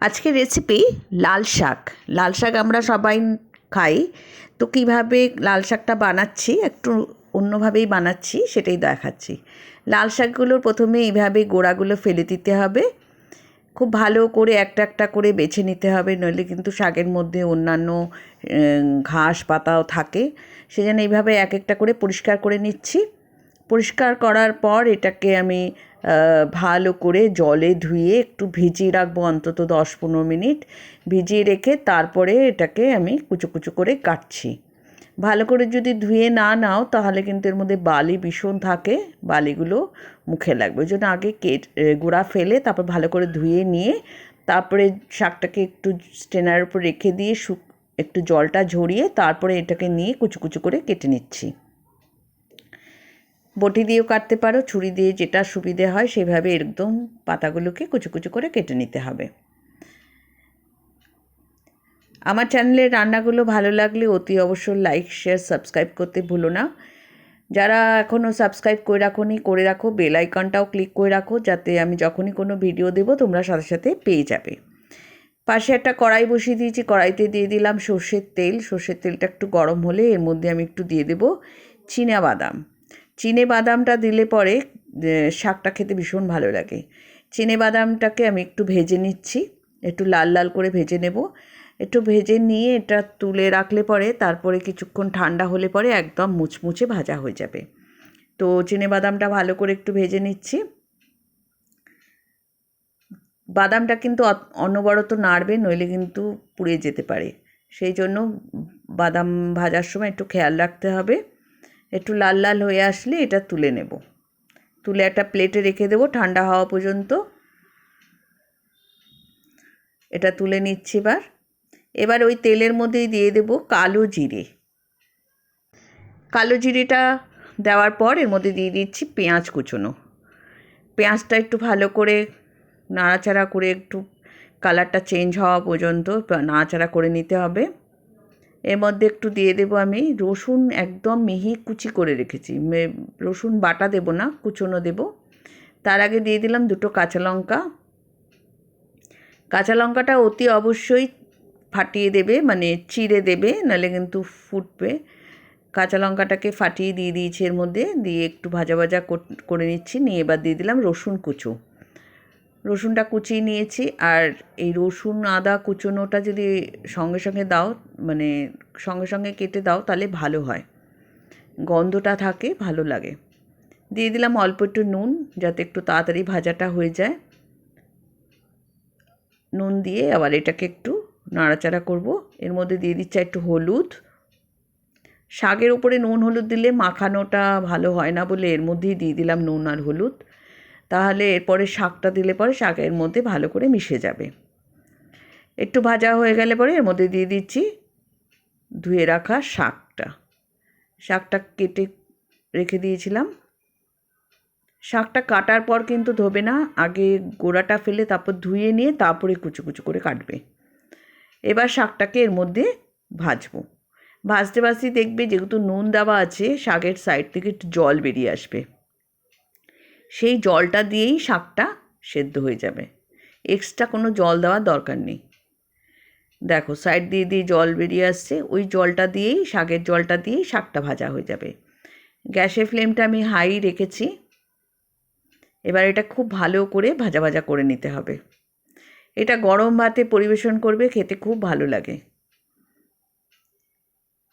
আজকের রেসিপি লাল শাক। লাল শাক আমরা সবাই খাই। তো কীভাবে লাল শাকটা বানাচ্ছি, একটু অন্যভাবেই বানাচ্ছি, সেটাই দেখাচ্ছি। লাল শাকগুলো প্রথমে এইভাবে গোড়াগুলো ফেলে দিতে হবে। খুব ভালো করে একটা একটা করে বেছে নিতে হবে, নইলে কিন্তু শাকের মধ্যে অন্যান্য ঘাস পাতাও থাকে। সেজন্য এইভাবে এক একটা করে পরিষ্কার করে নিচ্ছি। পরিষ্কার করার পর এটাকে আমি ভালো করে জলে ধুয়ে একটু ভিজিয়ে রাখব অন্তত দশ পনেরো মিনিট। ভিজিয়ে রেখে তারপরে এটাকে আমি কুচো কুচো করে কাটছি। ভালো করে যদি ধুয়ে না নাও, তাহলে কিন্তু এর মধ্যে বালি ভীষণ থাকে। বালিগুলো মুখে লাগবে। ওই জন্য আগে কেট গুঁড়া ফেলে তারপর ভালো করে ধুয়ে নিয়ে তারপরে শাকটাকে একটু স্টেনার উপর রেখে দিয়ে শুক একটু জলটা ঝরিয়ে তারপরে এটাকে নিয়ে কুচু কুচু করে কেটে নিচ্ছি। বটি দিয়েও কাটতে পারো, ছুরি দিয়ে যেটা সুবিধে হয় সেভাবে একদম পাতাগুলোকে কুচু কুচু করে কেটে নিতে হবে। আমার চ্যানেলের রান্নাগুলো ভালো লাগলে অতি অবশ্যই লাইক শেয়ার সাবস্ক্রাইব করতে ভুলো না। যারা এখনও সাবস্ক্রাইব করে রাখো নি করে রাখো বেল আইকনটাও ক্লিক করে রাখো, যাতে আমি যখনই কোনো ভিডিও দেবো তোমরা সাথে সাথে পেয়ে যাবে। পাশে একটা কড়াই বসিয়ে দিয়েছি, কড়াইতে দিয়ে দিলাম সর্ষের তেল। সর্ষের তেলটা একটু গরম হলে এর মধ্যে আমি একটু দিয়ে দেবো বাদাম চিনে বাদামটা দিলে পরে শাকটা খেতে ভীষণ ভালো লাগে। চিনে বাদামটাকে আমি একটু ভেজে নিচ্ছি। একটু লাল লাল করে ভেজে নেব। একটু ভেজে নিয়ে এটা তুলে রাখলে পরে, তারপরে কিছুক্ষণ ঠান্ডা হলে পরে একদম মুচমুচে ভাজা হয়ে যাবে। তো চিনে বাদামটা ভালো করে একটু ভেজে নিচ্ছি। বাদামটা কিন্তু অনবরত নাড়বে, নইলে কিন্তু পুড়ে যেতে পারে। সেই জন্য বাদাম ভাজার সময় একটু খেয়াল রাখতে হবে। একটু লাল লাল হয়ে আসলে এটা তুলে নেব। তুলে একটা প্লেটে রেখে দেবো ঠান্ডা হওয়া পর্যন্ত। এটা তুলে নিচ্ছি এবার। এবার ওই তেলের মধ্যেই দিয়ে দেবো কালো জিরে। কালো জিরেটা দেওয়ার পর এর মধ্যে দিয়ে দিচ্ছি পেঁয়াজ কুচোনো। পেঁয়াজটা একটু ভালো করে নাড়াচাড়া করে একটু কালারটা চেঞ্জ হওয়া পর্যন্ত নাড়াচাড়া করে নিতে হবে। এর মধ্যে একটু দিয়ে দেবো আমি। রসুন একদম মিহি কুচি করে রেখেছি। রসুন বাটা দেব না, কুচোনো দেব। তার আগে দিয়ে দিলাম দুটো কাঁচা লঙ্কা। কাঁচা লঙ্কাটা অতি অবশ্যই ফাটিয়ে দেবে মানে চিড়ে দেবে, নাহলে কিন্তু ফুটবে। কাঁচা লঙ্কাটাকে ফাটিয়ে দিয়ে দিয়েছি এর মধ্যে। দিয়ে একটু ভাজা ভাজা করে নিচ্ছি। নিয়ে এবার দিয়ে দিলাম রসুন কুচো। রসুনটা কুচিয়ে নিয়েছি, আর এই রসুন আদা কুচোনোটা যদি সঙ্গে সঙ্গে দাও মানে সঙ্গে সঙ্গে কেটে দাও, তাহলে ভালো হয়। গন্ধটা থাকে, ভালো লাগে। দিয়ে দিলাম অল্প একটু নুন, যাতে একটু তাড়াতাড়ি ভাজাটা হয়ে যায়। নুন দিয়ে আবার এটাকে একটু নাড়াচাড়া করব। এর মধ্যে দিয়ে দিচ্ছি একটু হলুদ। শাকের উপরে নুন হলুদ দিলে মাখানোটা ভালো হয় না বলে এর মধ্যেই দিয়ে দিলাম নুন আর হলুদ। তাহলে এরপরে শাকটা দিলে পরে শাকের মধ্যে ভালো করে মিশে যাবে। একটু ভাজা হয়ে গেলে পরে এর মধ্যে দিয়ে দিচ্ছি ধুয়ে রাখা শাকটা। শাকটা কেটে রেখে দিয়েছিলাম। শাকটা কাটার পর কিন্তু ধোবে না, আগে গোড়াটা ফেলে তারপর ধুয়ে নিয়ে তারপরে কুচু কুচু করে কাটবে। এবার শাকটাকে এর মধ্যে ভাজবো। ভাজতে ভাজতে দেখবে যেহেতু নুন দেওয়া আছে, শাকের সাইড থেকে একটু জল বেরিয়ে আসবে। সেই জলটা দিয়েই শাকটা সেদ্ধ হয়ে যাবে। এক্সট্রা কোনো জল দেওয়ার দরকার নেই। দেখো সাইড দিয়ে দিয়ে জল বেরিয়ে আসছে, ওই জলটা দিয়েই, শাকের জলটা দিয়েই শাকটা ভাজা হয়ে যাবে। গ্যাসের ফ্লেমটা আমি হাই রেখেছি। এবার এটা খুব ভালো করে ভাজা ভাজা করে নিতে হবে। এটা গরম ভাতে পরিবেশন করবে, খেতে খুব ভালো লাগে।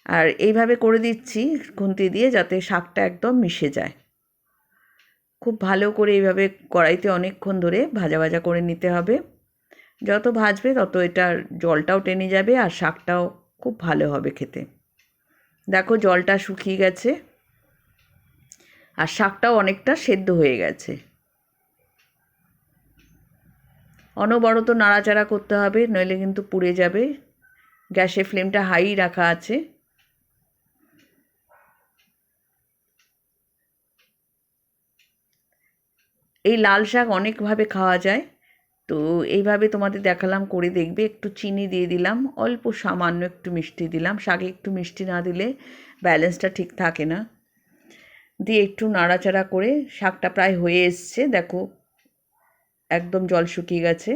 আর এইভাবে করে দিচ্ছি, খুন্তি দিয়ে যাতে শাকটা একদম মিশে যায়। খুব ভালো করে এইভাবে কড়াইতে অনেকক্ষণ ধরে ভাজা ভাজা করে নিতে হবে। যত ভাজবে তত এটার জলটাও টেনে যাবে আর শাকটাও খুব ভালো হবে খেতে। দেখো জলটা শুকিয়ে গেছে আর শাকটাও অনেকটা সেদ্ধ হয়ে গেছে। অনবরত নাড়াচাড়া করতে হবে, নইলে কিন্তু পুড়ে যাবে। গ্যাসের ফ্লেমটা হাই রাখা আছে। এই লাল শাক অনেকভাবে খাওয়া যায়। তো এইভাবে তোমাদের দেখালাম, করে দেখবে। একটু চিনি দিয়ে দিলাম, অল্প সামান্য একটু মিষ্টি দিলাম। শাকে একটু মিষ্টি না দিলে ব্যালেন্সটা ঠিক থাকে না। দিয়ে একটু নাড়াচাড়া করে শাকটা প্রায় হয়ে এসছে, দেখো। একদম জল শুকিয়ে গেছে।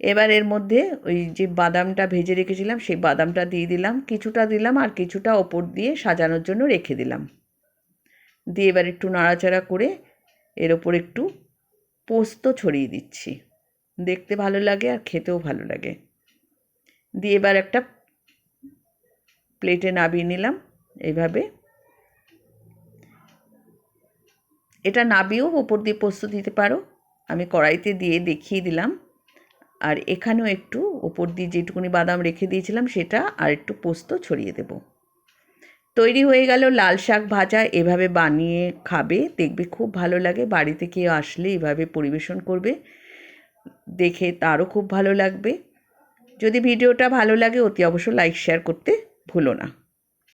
এবার এর মধ্যে ওই যে বাদামটা ভেজে রেখেছিলাম, সেই বাদামটা দিয়ে দিলাম। কিছুটা দিলাম আর কিছুটা ওপর দিয়ে সাজানোর জন্য রেখে দিলাম। দিয়ে এবার একটু নাড়াচাড়া করে এর ওপর একটু পোস্ত ছড়িয়ে দিচ্ছি। দেখতে ভালো লাগে আর খেতেও ভালো লাগে। দিয়ে এবার একটা প্লেটে নাবিয়ে নিলাম এইভাবে। এটা নাবিয়েও ওপর দিয়ে পোস্ত দিতে পারো। আমি কড়াইতে দিয়ে দেখিয়ে দিলাম। আর এখানেও একটু ওপর দিয়ে যেটুকুনি বাদাম রেখে দিয়েছিলাম সেটা আর একটু পোস্ত ছড়িয়ে দেব। তৈরি হয়ে গেল লাল শাক ভাজা। এভাবে বানিয়ে খাবে, দেখবে খুব ভালো লাগে। বাড়িতে কেউ আসলে এভাবে পরিবেশন করবে, দেখে তারও খুব ভালো লাগবে। যদি ভিডিওটা ভালো লাগে, অতি অবশ্য লাইক শেয়ার করতে ভুলো না।